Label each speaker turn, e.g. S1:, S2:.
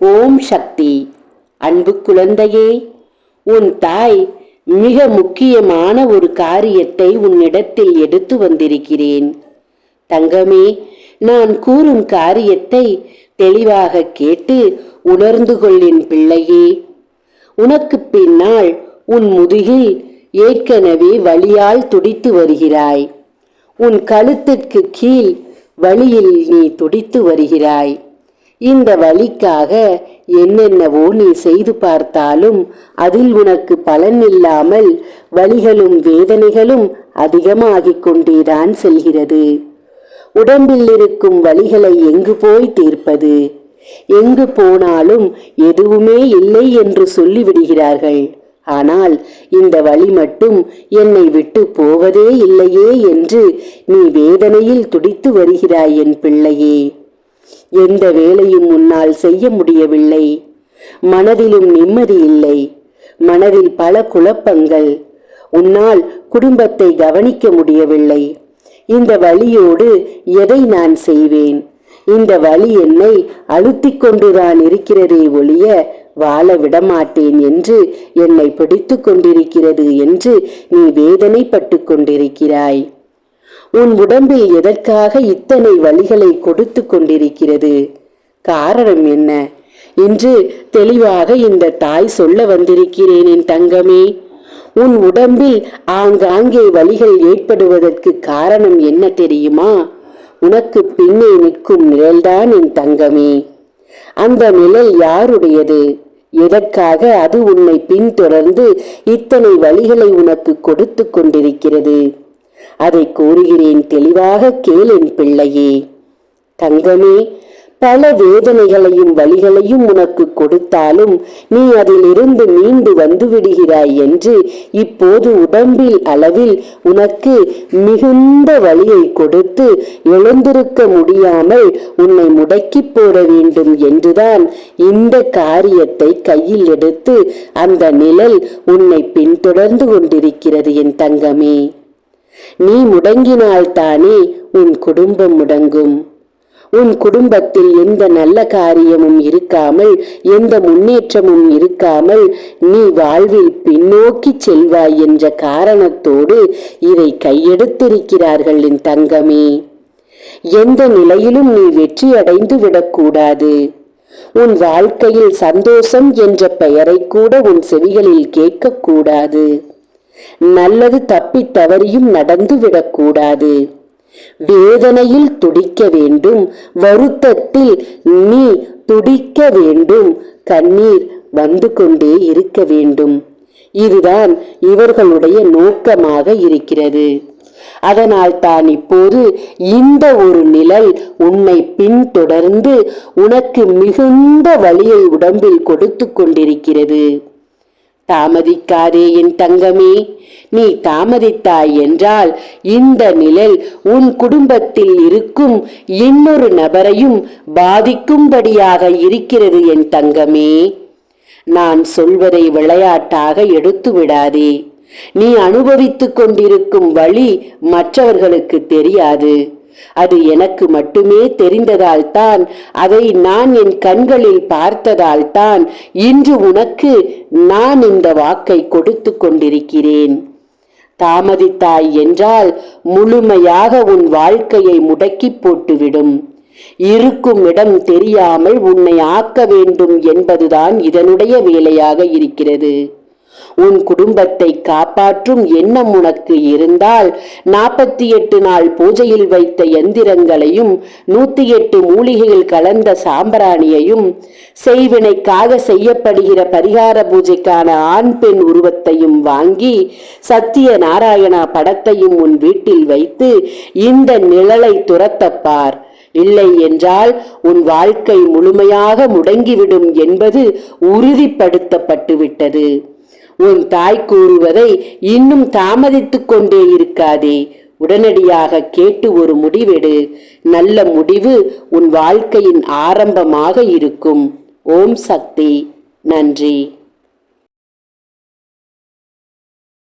S1: ஓம் சக்தி. அன்பு குழந்தையே உன் தாய் மிக முக்கியமான ஒரு காரியத்தை உன்னிடத்தில் எடுத்து வந்திருக்கிறேன். தங்கமே நான் கூறும் காரியத்தை தெளிவாக கேட்டு உணர்ந்து கொள்ளின் பிள்ளையே. உனக்கு பின்னால் உன் முதுகில் ஏற்கனவே வழியால் துடித்து வருகிறாய். உன் கழுத்திற்கு கீழ் வழியில் நீ துடித்து வருகிறாய். இந்த வழிக்காக என்னென்னவோ நீ செய்து பார்த்தாலும் அதில் உனக்கு பலன் இல்லாமல் வலிகளும் வேதனைகளும் அதிகமாகிக் கொண்டேதான் செல்கிறது. உடம்பில் இருக்கும் வழிகளை எங்கு போய் தீர்ப்பது? எங்கு போனாலும் எதுவுமே இல்லை என்று சொல்லிவிடுகிறார்கள். ஆனால் இந்த வழி மட்டும் என்னை விட்டு போவதே இல்லையே என்று நீ வேதனையில் துடித்து வருகிறாய் என் பிள்ளையே. எந்த வேலையும் உன்னால் செய்ய முடியவில்லை. மனதிலும் நிம்மதி இல்லை. மனதில் பல குழப்பங்கள். உன்னால் குடும்பத்தை கவனிக்க முடியவில்லை. இந்த வழியோடு எதை நான் செய்வேன்? இந்த வழி என்னை அழுத்திக் கொண்டுதான் இருக்கிறதே ஒழிய வாழ விடமாட்டேன் என்று என்னை பிடித்து கொண்டிருக்கிறது என்று நீ வேதனைப்பட்டு கொண்டிருக்கிறாய். உன் உடம்பில் எதற்காக இத்தனை வழிகளை கொடுத்து கொண்டிருக்கிறது? காரணம் என்ன? என்று தெளிவாக இந்த தாய் சொல்ல வந்திருக்கிறேன் என் தங்கமே. உன் உடம்பில் ஆங்காங்கே வலிகள் ஏற்படுவதற்கு காரணம் என்ன தெரியுமா? உனக்கு பின்னே நிற்கும் நிழல்தான் என் தங்கமே. அந்த நிழல் யாருடையது? எதற்காக அது உன்னை பின்தொடர்ந்து இத்தனை வழிகளை உனக்கு கொடுத்து கொண்டிருக்கிறது? அதை கூறுகிறேன் தெளிவாக கேளேன் பிள்ளையே. தங்கமே பல வேதனைகளையும் வழிகளையும் உனக்கு கொடுத்தாலும் நீ அதிலிருந்து மீண்டு வந்து விடுகிறாய் என்று இப்போது உடம்பில் அளவில் உனக்கு மிகுந்த வழியை கொடுத்து எழுந்திருக்க முடியாமல் உன்னை முடக்கி போட வேண்டும் என்றுதான் இந்த காரியத்தை கையில் எடுத்து அந்த நிழல் உன்னை பின்தொடர்ந்து கொண்டிருக்கிறது என் தங்கமே. நீ முடங்கினால்தானே உன் குடும்பம் முடங்கும். உன் குடும்பத்தில் எந்த நல்ல காரியமும் இருக்காமல் எந்த முன்னேற்றமும் இருக்காமல் நீ வாழ்வில் பின்னோக்கி செல்வாய் என்ற காரணத்தோடு இதை கையெடுத்திருக்கிறார்கள் என் தங்கமே. எந்த நிலையிலும் நீ வெற்றி அடைந்து விடக்கூடாது. உன் வாழ்க்கையில் சந்தோஷம் என்ற பெயரை கூட உன் செவிகளில் கேட்கக்கூடாது. நல்லது தப்பி தவறியும் நடந்து விடக்கூடாது. வேதனையில் துடிக்க வேண்டும். வருத்தத்தில் நீ துடிக்க வேண்டும். கண்ணீர் வந்து கொண்டே இருக்க வேண்டும். இதுதான் இவர்களுடைய நோக்கமாக இருக்கிறது. அதனால் தான் இப்போது இந்த ஒரு நிழல் உன்னை பின்தொடர்ந்து உனக்கு மிகுந்த வழியை உடம்பில் கொடுத்து கொண்டிருக்கிறது. தாமதிக்காதே என் தங்கமே. நீ தாமதித்தாய் என்றால் இந்த நிழல் உன் குடும்பத்தில் இருக்கும் இன்னொரு நபரையும் பாதிக்கும்படியாக இருக்கிறது என் தங்கமே. நான் சொல்வதை விளையாட்டாக எடுத்து விடாதே. நீ அனுபவித்துக் கொண்டிருக்கும் வழி மற்றவர்களுக்கு தெரியாது. அது எனக்கு மட்டுமே தெரிந்ததால் தான் அதை நான் என் கண்களில் பார்த்ததால் தான் இன்று உனக்கு நான் இந்த வாக்கை கொடுத்து கொண்டிருக்கிறேன். தாமதித்தாய் என்றால் முழுமையாக உன் வாழ்க்கையை முடக்கி போட்டுவிடும். இருக்கும் இடம் தெரியாமல் உன்னை ஆக்க வேண்டும் என்பதுதான் இதனுடைய வேலையாக இருக்கிறது. உன் குடும்பத்தை காப்பாற்றும் எண்ணம் உனக்கு இருந்தால் நாற்பத்தி எட்டு நாள் பூஜையில் வைத்த எந்திரங்களையும் நூத்தி எட்டு மூலிகையில் கலந்த சாம்பிராணியையும் செய்வினைக்காக செய்யப்படுகிற பரிகார பூஜைக்கான ஆண் பெண் உருவத்தையும் வாங்கி சத்திய நாராயணா படத்தையும் உன் வீட்டில் வைத்து இந்த நிழலை துரத்தப்பார். இல்லை என்றால் உன் வாழ்க்கை முழுமையாக முடங்கிவிடும் என்பது உறுதிப்படுத்தப்பட்டு விட்டது உன் தாய் கூறுவதை இன்னும் தாமதித்து கொண்டே இருக்காதே. உடனடியாக கேட்டு ஒரு முடிவெடு. நல்ல முடிவு உன் வாழ்க்கையின் ஆரம்பமாக இருக்கும். ஓம் சக்தி. நன்றி.